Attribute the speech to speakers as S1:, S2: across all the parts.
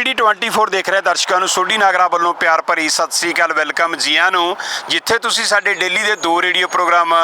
S1: RPD 24 ਦੇਖ ਰਹੇ ਦਰਸ਼ਕਾਂ ਨੂੰ, ਸੋਢੀ ਨਾਗਰਾ ਵੱਲੋਂ ਪਿਆਰ ਭਰੀ ਸਤਿ ਸ੍ਰੀ ਅਕਾਲ, ਵੈਲਕਮ ਜੀਆਂ ਨੂੰ। ਜਿੱਥੇ ਤੁਸੀਂ ਸਾਡੇ ਡੇਲੀ ਦੇ ਦੋ ਰੇਡੀਓ ਪ੍ਰੋਗਰਾਮ,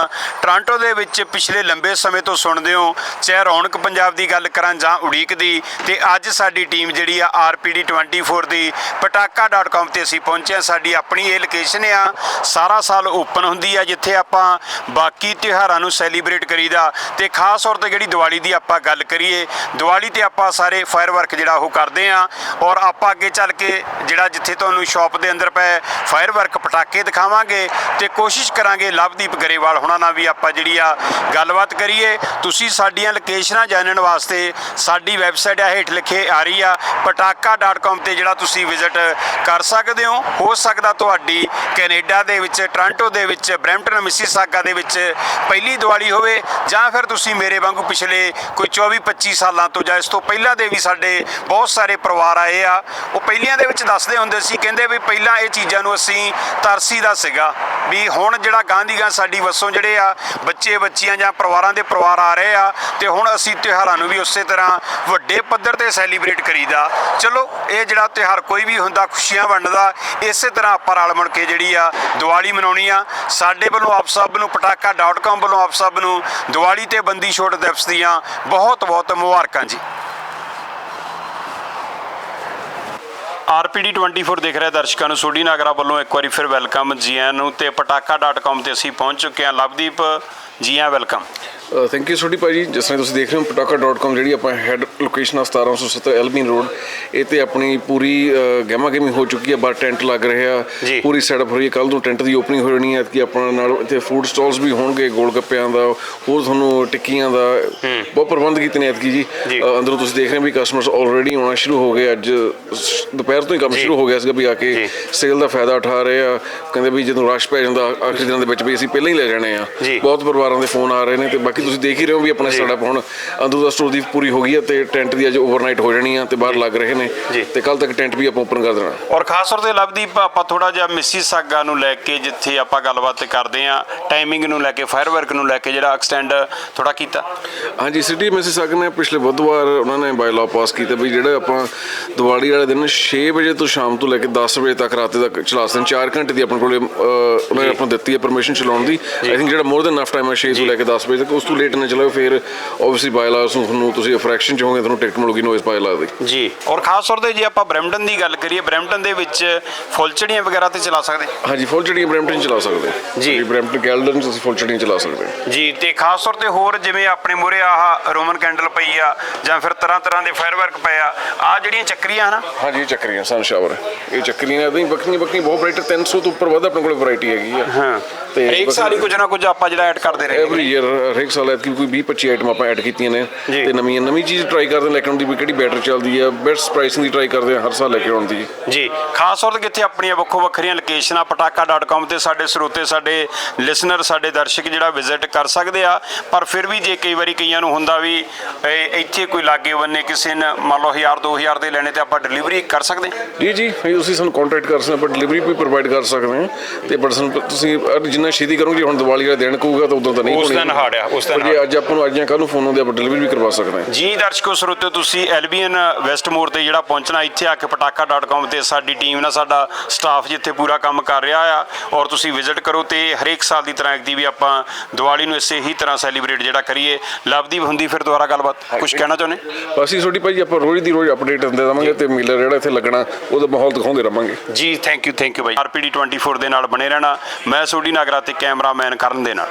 S1: ਟੋਰਾਂਟੋ ਦੇ ਵਿੱਚ ਪਿਛਲੇ ਲੰਬੇ ਸਮੇਂ ਤੋਂ ਸੁਣਦੇ ਹੋ, ਚਾਹੇ ਰੌਣਕ ਪੰਜਾਬ ਦੀ ਗੱਲ ਕਰਾਂ ਜਾਂ ਉਡੀਕ ਦੀ, ਤੇ ਅੱਜ ਸਾਡੀ ਟੀਮ ਜਿਹੜੀ ਆ ਆਰਪੀਡੀ 24 ਦੀ ਪਟਾਕਾ.com ਤੇ ਅਸੀਂ ਪਹੁੰਚੇ ਹਾਂ। ਸਾਡੀ ਆਪਣੀ ਇਹ ਲੋਕੇਸ਼ਨ ਆ, ਸਾਰਾ ਸਾਲ ਓਪਨ ਹੁੰਦੀ ਆ, ਜਿੱਥੇ ਆਪਾਂ ਬਾਕੀ ਤਿਉਹਾਰਾਂ ਨੂੰ ਸੈਲੀਬ੍ਰੇਟ ਕਰੀਦਾ। ਤੇ ਖਾਸ ਤੌਰ ਤੇ ਜਿਹੜੀ ਦੀਵਾਲੀ ਦੀ ਆਪਾਂ ਗੱਲ ਕਰੀਏ, ਦੀਵਾਲੀ ਤੇ ਆਪਾਂ ਸਾਰੇ ਫਾਇਰ ਵਰਕ ਜਿਹੜਾ ਉਹ ਕਰਦੇ ਆ, ਔਰ ਆਪਾਂ ਅੱਗੇ ਚੱਲ ਕੇ ਜਿਹੜਾ ਜਿੱਥੇ ਤੁਹਾਨੂੰ ਸ਼ਾਪ ਦੇ ਅੰਦਰ ਪਏ ਫਾਇਰ ਵਰਕ ਪਟਾਕੇ ਦਿਖਾਵਾਂਗੇ ਤੇ ਕੋਸ਼ਿਸ਼ ਕਰਾਂਗੇ ਲਵਦੀਪ ਗਰੇਵਾਲ ਹੁਣਾਂ ਨਾਲ ਵੀ ਆਪਾਂ ਜਿਹੜੀ ਆ ਗੱਲਬਾਤ ਕਰੀਏ। ਤੁਸੀਂ ਸਾਡੀਆਂ ਲੋਕੇਸ਼ਨਾਂ ਜਾਣਨ ਵਾਸਤੇ ਸਾਡੀ ਵੈਬਸਾਈਟ ਆ, ਹੇਠ ਲਿਖੇ ਆ ਰਹੀ ਆ ਪਟਾਕਾ.com ਤੇ ਜਿਹੜਾ ਤੁਸੀਂ ਵਿਜ਼ਿਟ ਕਰ ਸਕਦੇ ਹੋ। ਹੋ ਸਕਦਾ ਤੁਹਾਡੀ ਕੈਨੇਡਾ ਦੇ ਵਿੱਚ, ਟੋਰਾਂਟੋ ਦੇ ਵਿੱਚ, ਬਰੈਂਪਟਨ ਮਿਸੀਸਾਗਾ ਦੇ ਵਿੱਚ ਪਹਿਲੀ ਦੀਵਾਲੀ ਹੋਵੇ ਜਾਂ ਫਿਰ ਤੁਸੀਂ ਮੇਰੇ ਵਾਂਗੂ ਪਿਛਲੇ ਕੋਈ 24 25 ਸਾਲਾਂ ਤੋਂ ਜਾਂ ਇਸ ਤੋਂ ਪਹਿਲਾਂ ਦੇ ਵੀ ਸਾਡੇ ਬਹੁਤ ਸਾਰੇ ਪਰਿਵਾਰ ਆਏ ਆ, ਉਹ ਪਹਿਲੀਆਂ ਦੇ ਵਿੱਚ ਦੱਸਦੇ ਹੁੰਦੇ ਸੀ, ਕਹਿੰਦੇ ਵੀ ਪਹਿਲਾਂ ਇਹ ਚੀਜ਼ਾਂ ਨੂੰ ਅਸੀਂ ਤਰਸੀ ਦਾ ਸੀਗਾ। ਵੀ ਹੁਣ ਜਿਹੜਾ ਗਾਂਧੀਗਾਂ ਸਾਡੀ ਵਸੋਂ ਜਿਹੜੇ ਆ, ਬੱਚੇ, ਬੱਚੀਆਂ ਜਾਂ ਪਰਿਵਾਰਾਂ ਦੇ ਪਰਿਵਾਰ ਆ ਰਹੇ ਆ, ਤੇ ਹੁਣ ਅਸੀਂ ਤਿਉਹਾਰਾਂ ਨੂੰ ਵੀ ਉਸੇ ਤਰ੍ਹਾਂ ਵੱਡੇ ਪੱਧਰ ਤੇ ਸੈਲੀਬ੍ਰੇਟ ਕਰੀਦਾ। ਚਲੋ, ਇਹ ਜਿਹੜਾ ਤਿਉਹਾਰ ਕੋਈ ਵੀ ਹੁੰਦਾ, ਖੁਸ਼ੀਆਂ ਵੰਡਦਾ, ਇਸੇ ਤਰ੍ਹਾਂ ਆਪਾਂ ਰਲ ਮਿਲ ਕੇ ਜਿਹੜੀ ਆ, ਦੀਵਾਲੀ ਮਨਾਉਣੀ ਆ। ਸਾਡੇ ਵੱਲੋਂ ਆਪ ਸਭ ਨੂੰ ਪਟਾਕਾ.com ਵੱਲੋਂ ਆਪ ਸਭ ਨੂੰ ਦੀਵਾਲੀ ਤੇ ਬੰਦੀ ਛੋਟ ਦਿਵਸ ਦੀਆਂ ਬਹੁਤ ਬਹੁਤ ਮੁਬਾਰਕਾਂ ਜੀ। ਆਰਪੀਡੀ 24 ਦੇਖ ਰਿਹਾ ਦਰਸ਼ਕਾਂ ਨੂੰ। ਸੋਢੀ ਨਾਗਰਾ ਵੱਲੋਂ ਇੱਕ ਵਾਰੀ ਫਿਰ ਵੈਲਕਮ ਜੀ ਆਇਆਂ ਨੂੰ ਤੇ ਪਟਾਕਾ.com ਤੇ ਅਸੀਂ ਪਹੁੰਚ ਚੁੱਕੇ ਹਾਂ। ਲਵਦੀਪ ਜੀ ਆਇਆਂ ਵੈਲਕਮ
S2: ਥੈਂਕ ਯੂ ਛੋਟੀ ਭਾਜੀ ਜਿਸ ਤਰ੍ਹਾਂ ਤੁਸੀਂ ਦੇਖ ਰਹੇ ਹੋ ਪਟਾਕਾ.com ਜਿਹੜੀ ਆਪਾਂ ਹੈਡ ਲੋਕੇਸ਼ਨ ਆ 1770 ਐਲਬੀਨ ਰੋਡ ਇਹ ਤੇ ਆਪਣੀ ਪੂਰੀ ਗੈਮਾ ਗੇਮਿੰਗ ਹੋ ਚੁੱਕੀ ਹੈ ਬਾਹਰ ਟੈਂਟ ਲੱਗ ਰਿਹਾ। ਪੂਰੀ ਸੈਟਅਪ ਹੋ ਰਹੀ ਹੈ ਕੱਲ ਨੂੰ ਟੈਂਟ ਦੀ ਓਪਨਿੰਗ ਹੋ ਜਾਣੀ ਹੈ ਕਿ ਆਪਣਾ ਨਾਲ ਇੱਥੇ ਫੂਡ ਸਟਾਲਸ ਵੀ ਹੋਣਗੇ ਗੋਲ ਗੱਪਿਆਂ ਦਾ ਹੋਰ ਤੁਹਾਨੂੰ ਟਿੱਕੀਆਂ ਦਾ ਬਹੁਤ ਪ੍ਰਬੰਧ ਕੀਤੇ ਨੇ ਐਤਕੀ ਜੀ ਅੰਦਰੋਂ ਤੁਸੀਂ ਦੇਖ ਰਹੇ ਹੋ ਵੀ ਕਸਟਮਰਸ ਆਲਰੇਡੀ ਆਉਣਾ ਸ਼ੁਰੂ ਹੋ ਗਏ ਅੱਜ ਦੁਪਹਿਰ ਤੋਂ ਹੀ ਕੰਮ। ਸ਼ੁਰੂ ਹੋ ਗਿਆ ਸੀਗਾ ਵੀ ਆ ਕੇ। ਸੇਲ ਦਾ ਫਾਇਦਾ ਉਠਾ ਰਹੇ ਆ ਕਹਿੰਦੇ ਵੀ ਜਦੋਂ ਰਸ਼ ਪੈ ਜਾਂਦਾ ਆਖਰੀ ਦਿਨਾਂ ਦੇ ਵਿੱਚ ਵੀ ਅਸੀਂ ਪਹਿਲਾਂ ਹੀ ਲੈ ਜਾਣੇ ਆ। ਬਹੁਤ ਪਰਿਵਾਰਾਂ ਦੇ ਫੋਨ ਆ ਰਹੇ ਨੇ ਤੇ ਬਾਕੀ ਤੁਸੀਂ ਦੇਖ ਹੀ ਰਹੇ ਹੋ ਵੀ ਆਪਣਾ। ਸਟਾਰਟਅਪ ਹੁਣ ਅੰਦੂ ਦਾ ਸਟੋਰ ਦੀ ਪੂਰੀ ਹੋ ਗਈ ਹੈ ਤੇ ਟੈਂਟ ਦੀ ਅੱਜ ਓਵਰਨਾਈਟ ਹੋ ਜਾਣੀ ਆ ਤੇ ਬਾਹਰ ਲੱਗ ਰਹੇ ਨੇ। ਤੇ ਕੱਲ ਤੱਕ ਟੈਂਟ ਵੀ ਆਪਾਂ ਓਪਨ ਕਰ ਦੇਣਾ
S1: ਔਰ ਖਾਸ ਤੌਰ ਤੇ ਲਵਦੀਪ ਆਪਾਂ ਥੋੜਾ ਜਿਹਾ ਮਿਸੀਸਾਗਾ ਨੂੰ ਲੈ ਕੇ ਜਿੱਥੇ ਆਪਾਂ ਗੱਲਬਾਤ ਕਰਦੇ ਆ ਟਾਈਮਿੰਗ ਨੂੰ ਲੈ ਕੇ ਫਾਇਰ ਵਰਕ ਨੂੰ ਲੈ ਕੇ ਜਿਹੜਾ ਐਕਸਟੈਂਡ ਥੋੜਾ ਕੀਤਾ
S2: ਹਾਂਜੀ ਸਿਟੀ ਮੈਸੇਜ ਨੇ ਪਿਛਲੇ ਬੁੱਧਵਾਰ ਉਹਨਾਂ ਨੇ ਬਾਈ ਲਾਅ ਪਾਸ ਕੀਤਾ ਵੀ ਜਿਹੜਾ ਆਪਾਂ ਦੀਵਾਲੀ ਵਾਲੇ ਦਿਨ 6 ਵਜੇ ਤੋਂ ਸ਼ਾਮ ਤੋਂ ਲੈ ਕੇ 10 ਵਜੇ ਤੱਕ ਰਾਤ ਤੱਕ ਚਲਾ ਸਕਦੇ 4 ਘੰਟੇ ਦੀ ਆਪਣੇ ਕੋਲੇ ਉਹਨਾਂ ਨੇ ਆਪਾਂ ਨੂੰ ਦਿੱਤੀ ਹੈ ਪਰਮਿਸ਼ਨ ਚਲਾਉਣ ਦੀ। ਆਈ ਥਿੰਕ ਜਿਹੜਾ ਮੋਰ ਦੈਨ ਨਫ ਟਾਈਮ ਹੈ 6 ਤੋਂ ਲੈ ਕੇ 10 ਵਜੇ ਤੱਕ ਉਸ ਤੋਂ ਲੇਟ ਨਾ ਚਲਾਓ। ਫਿਰ ਆਬਵੀਅਸਲੀ ਬਾਈ ਲਾਅ ਤੁਹਾਨੂੰ ਤੁਸੀਂ ਫ੍ਰੈਕਸ਼ਨ ਚ ਹੋਗੇ ਤੁਹਾਨੂੰ ਟਿਕਟ ਮਿਲੂਗੀ ਨੋਇਸ ਬਾਈ ਲਾਅ ਦੀ।
S1: ਜੀ ਔਰ ਖਾਸ ਤੌਰ ਤੇ ਜੇ ਆਪਾਂ ਬ੍ਰੈਂਪਟਨ ਦੀ ਗੱਲ ਕਰੀਏ ਬ੍ਰੈਂਪਟਨ ਦੇ ਵਿੱਚ ਫੁੱਲਚੜੀਆਂ ਵਗੈਰਾ ਤੇ ਚਲਾ ਸਕਦੇ?
S2: ਹਾਂਜੀ ਫੁੱਲ ਚੜੀਆਂ ਬ੍ਰੈਂਪਟਨ ਚਲਾ ਸਕਦੇ।
S1: ਜੀ।
S2: ਬ੍ਰੈਂਪਟਨ ਕੈਲਡਨ ਚ ਤੁਸੀਂ ਫੁੱਲ ਚੜੀਆਂ ਚਲਾ ਸਕਦੇ।
S1: ਜੀ ਤੇ ਖਾਸ ਤੌਰ ਤੇ ਹੋਰ ਜਿਵੇਂ ਆਪਣੇ ਮੂਹਰੇ ਆਹ ਰੋਮਨ ਕੈਂਡਲ ਪਈ ਆ ਜਾਂ ਫਿਰ ਤਰ੍ਹਾਂ ਤਰ੍ਹਾਂ ਦੇ ਫਾਇਰ ਵਰਕ ਪਏ ਆ ਆ ਜਿਹੜੀਆਂ ਚੱਕਰੀਆਂ ਹਨਾ?
S2: ਹਾਂਜੀ ਇਹ ਚੱਕਰੀਆਂ ਸਨ ਸ਼ਾਵਰ। ਇਹ ਚੱਕਰੀਆਂ ਨੇ ਨਹੀਂ ਬੱਕਰੀਆਂ ਬੱਕਰੀਆਂ ਬਹੁਤ ਵੈਰਾਈਟੀ 300 ਤੋਂ ਉੱਪਰ ਵੱਧ ਆਪਣੇ ਕੋਲ ਵੈਰਾਈਟੀ ਹੈਗੀ ਆ।
S1: ਹਾਂ।
S2: ਤੇ
S1: ਹਰੇਕ ਸਾਲ ਹੀ ਕੁਝ ਨਾ ਕੁਝ ਆਪਾਂ ਜਿਹੜਾ ਐਡ ਕਰਦੇ ਰਹੇ
S2: ਐਵਰੀ ਈਅਰ ਹਰੇਕ ਸਾਲ ਐਤਕੀ ਕੋਈ 20 25 ਆਈਟਮ ਆਪਾਂ ਐਡ ਕੀਤੀਆਂ ਨੇ। ਤੇ ਨਵੀਆਂ ਨਵੀਂ ਚੀਜ਼ ਟਰਾਈ ਕਰਦੇ ਲੈ ਕੇ ਆਉਣ ਦੀ ਵੀ ਕਿਹੜੀ ਬੈਟਰ ਚੱਲਦੀ ਆ ਬੈਸਟ ਪ੍ਰਾਈਸਿੰਗ ਦੀ ਟਰਾਈ ਕਰਦੇ ਆ ਹਰ ਸਾਲ ਲੈ ਕੇ ਆਉਣ ਦੀ।
S1: ਜੀ ਖਾਸ ਤੌਰ ਤੇ ਕਿੱਥੇ ਆਪਣੀਆਂ ਵੱਖੋ ਵੱਖਰੀਆਂ ਲੋਕੇਸ਼ਨਾਂ ਪਟਾਕਾ.com ਤੇ ਸਾਡੇ ਸਰੋਤੇ ਸਾਡੇ ਲਿਸਨਰ ਸਾਡੇ ਦਰਸ਼ਕ ਜਿਹੜਾ ਵਿਜ਼ਿਟ ਕਰ ਸਕਦੇ ਆ ਪਰ ਫਿਰ ਵੀ ਜੇ ਕਈ ਵਾਰੀ ਕਈਆਂ ਨੂੰ ਹੁੰਦਾ ਵੀ ਇੱਥੇ ਕੋਈ ਲਾਗੇ ਬੰਨੇ ਕਿਸੇ ਨੇ ਮੰਨ ਲਓ 1000 2000 ਦੇ ਲੈਣੇ ਤੇ ਆਪਾਂ ਡਿਲੀਵਰੀ ਕਰ ਸਕਦੇ ਹਾਂ?
S2: ਜੀ ਜੀ ਤੁਸੀਂ ਸਾਨੂੰ ਕੰਟੈਕਟ ਕਰ ਸਕਦੇ ਆਪਾਂ ਡਿਲੀਵਰੀ ਵੀ ਪ੍ਰੋਵਾਈਡ ਕਰ ਸਕਦੇ ਹਾਂ। ਤੇ ਬਟ ਸਾਨੂੰ ਤੁਸੀਂ ਜਿੰਨਾ ਛੇਤੀ ਕਰੋਗੇ ਹੁਣ ਦੀਵਾਲੀ ਵਾਲੇ ਦਿਨ ਕਹੂਗਾ ਤਾਂ ਉਦੋਂ ਤਾਂ ਨਹੀਂ
S1: ਉਸ
S2: ਹੋਣੀ।
S1: ਦਿਨ ਹਾਰਡ ਆ, ਉਸ ਦਿਨ
S2: ਜੇ ਅੱਜ ਆਪਾਂ ਨੂੰ ਅੱਜ ਜਾਂ ਕੱਲ ਨੂੰ ਫੋਨ ਆਉਂਦੇ ਆਪਾਂ ਡਿਲੀਵਰੀ ਵੀ ਕਰਵਾ ਸਕਦੇ ਹਾਂ।
S1: ਜੀ ਦਰਸ਼ਕੋ ਸਰੋਤਿਓ ਤੁਸੀਂ ਐਲਬੀਐਨ ਵੈਸਟ ਮੋਰ ਤੇ ਜਿਹੜਾ ਪਹੁੰਚਣਾ ਇੱਥੇ ਆ ਕੇ ਪਟਾਕਾ.com ਤੇ ਸਾਡੀ ਟੀਮ ਨਾਲ ਸਾਡਾ ਸਟਾਫ ਜਿੱਥੇ ਪੂਰਾ ਕੰਮ ਕਰ ਰਿਹਾ ਆ ਔਰ ਤੁਸੀਂ ਵਿਜ਼ਿਟ ਕਰੋ ਤੇ ਹਰੇਕ ਸਾਲ ਦੀ ਤਰ੍ਹਾਂ ਦੀ ਵੀ ਆਪਾਂ ਦੀਵਾਲੀ ਨੂੰ ਇਸੇ ਹੀ ਤਰ੍ਹਾਂ ਸੈਲੀਬ੍ਰੇਟ ਜਿਹੜਾ ਕਰੀਏ। ਲਵਦੀਪ ਹੁੰਦੀ ਫਿਰ ਦੁਬਾਰਾ ਗੱਲਬਾਤ ਕੁਝ ਕਹਿਣਾ ਚਾਹੁੰਦੇ?
S2: ਅਸੀਂ ਛੋਟੀ ਭਾਈ ਆਪਾਂ ਰੋਜ਼ ਦੀ ਰੋਜ਼ ਅਪਡੇਟ ਦਿੰਦੇ ਰਵਾਂਗੇ ਤੇ ਮੇਲਾ ਜਿਹੜਾ ਇੱਥੇ ਲੱਗਣਾ ਉਹਦਾ ਮਾਹੌਲ ਦਿਖਾਉਂਦੇ ਰਵਾਂਗੇ।
S1: ਜੀ ਥੈਂਕ ਯੂ ਥੈਂਕ ਯੂ ਬਾਈ ਆਰਪੀਡੀ 24 ਦੇ ਨਾਲ ਬਣੇ ਰਹਿਣਾ। ਮੈਂ ਸੋਢੀ ਨਾਗਰਾ ਤੇ ਕੈਮਰਾਮੈਨ ਕਰਨ ਦੇ ਨਾਲ।